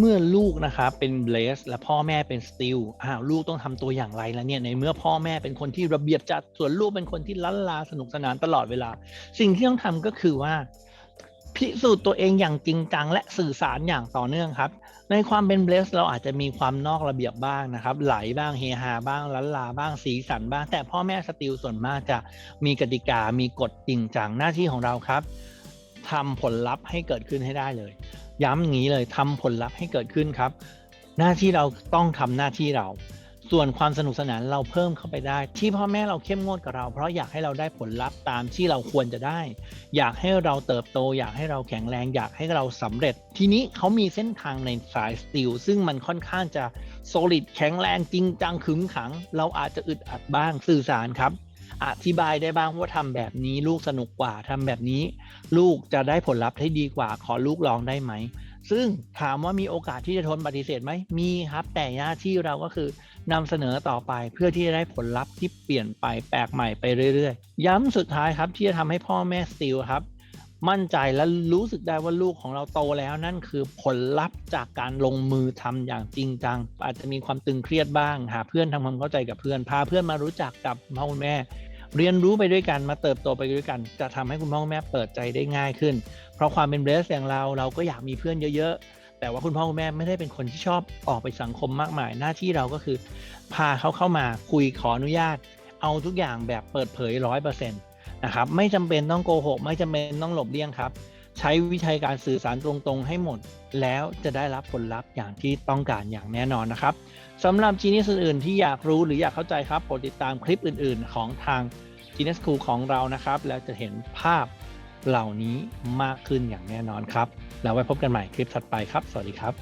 เมื่อลูกนะครับเป็นเบลสและพ่อแม่เป็นสติลอ้าวลูกต้องทำตัวอย่างไรแล้วเนี่ยในเมื่อพ่อแม่เป็นคนที่ระเบียบจัดส่วนลูกเป็นคนที่ล้านลาสนุกสนานตลอดเวลา สิ่งที่ต้องทำก็คือว่า พิสูจน์ตัวเองอย่างจริงจังและสื่อสารอย่างต่อเนื่องครับ ในความเป็นเบสเราอาจจะมีความนอกระเบียบบ้างนะครับ ไหลบ้างเฮฮาบ้างล้านลาบ้างสีสันบ้าง แต่พ่อแม่สติลส่วนมากจะมีกติกามีกฎจริงจังหน้าที่ของเราครับทำผลลัพธ์ให้เกิดขึ้นให้ได้เลย ย้ำอย่างนี้เลยทำผลลัพธ์ให้เกิดขึ้นครับ หน้าที่เราต้องทำหน้าที่เรา ส่วนความสนุกสนานเราเพิ่มเข้าไปได้ ที่พ่อแม่เราเข้มงวดกับเรา เพราะอยากให้เราได้ผลลัพธ์ตามที่เราควรจะได้ อยากให้เราเติบโต อยากให้เราแข็งแรง อยากให้เราสำเร็จ ทีนี้เขามีเส้นทางในสายสติลซึ่งมันค่อนข้างจะ solid แข็งแรงจริงจังขึงขัง เราอาจจะอึดอัดบ้างสื่อสารครับ อธิบายได้บ้างว่าทำแบบนี้ลูกสนุกกว่าทำแบบนี้ ลูกจะได้ผลลัพธ์ที่ดีกว่า ขอลูกลองได้ไหม ซึ่งถามว่ามีโอกาสที่จะทนปฏิเสธไหมมีครับ แต่หน้าที่เราก็คือนำเสนอต่อไปเพื่อที่จะได้ผลลัพธ์ที่เปลี่ยนไปแปลกใหม่ไปเรื่อย ๆ ย้ำสุดท้ายครับที่จะทำให้พ่อแม่สติลครับ มั่นใจและรู้สึกได้ว่าลูกของเราโตแล้วนั่นคือผลลัพธ์จากการลงมือทำอย่างจริงจัง อาจจะมีความตึงเครียดบ้าง หาเพื่อนทำความเข้าใจกับเพื่อน พาเพื่อนมารู้จักกับพ่อคุณแม่ เรียนรู้ไปด้วยกันมาเติบโตไปด้วยกัน จะทำให้คุณพ่อคุณแม่เปิดใจได้ง่ายขึ้น เพราะความเป็นเบสอย่างเราเราก็อยากมีเพื่อนเยอะๆ แต่ว่าคุณพ่อคุณแม่ไม่ได้เป็นคนที่ชอบออกไปสังคมมากมาย หน้าที่เราก็คือ พาเขาเข้ามาคุยขออนุญาต เอาทุกอย่างแบบเปิดเผยร้อยเปอร์เซ็นต์ นะครับไม่จำเป็นต้องโกหก ไม่จำเป็นต้องหลบเลี่ยงครับ ใช้วิธีการสื่อสารตรงๆให้หมด แล้วจะได้รับผลลัพธ์อย่างที่ต้องการอย่างแน่นอนนะครับสำหรับจีนิสอื่นๆที่อยากรู้หรืออยากเข้าใจครับโปรดติดตามคลิปอื่นๆ ของทาง g n s School ของเรานะครับ แล้วจะเห็นภาพเหล่านี้มากขึ้นอย่างแน่นอนครับ แล้วไว้พบกันใหม่คลิปถัดไปครับ สวัสดีครับ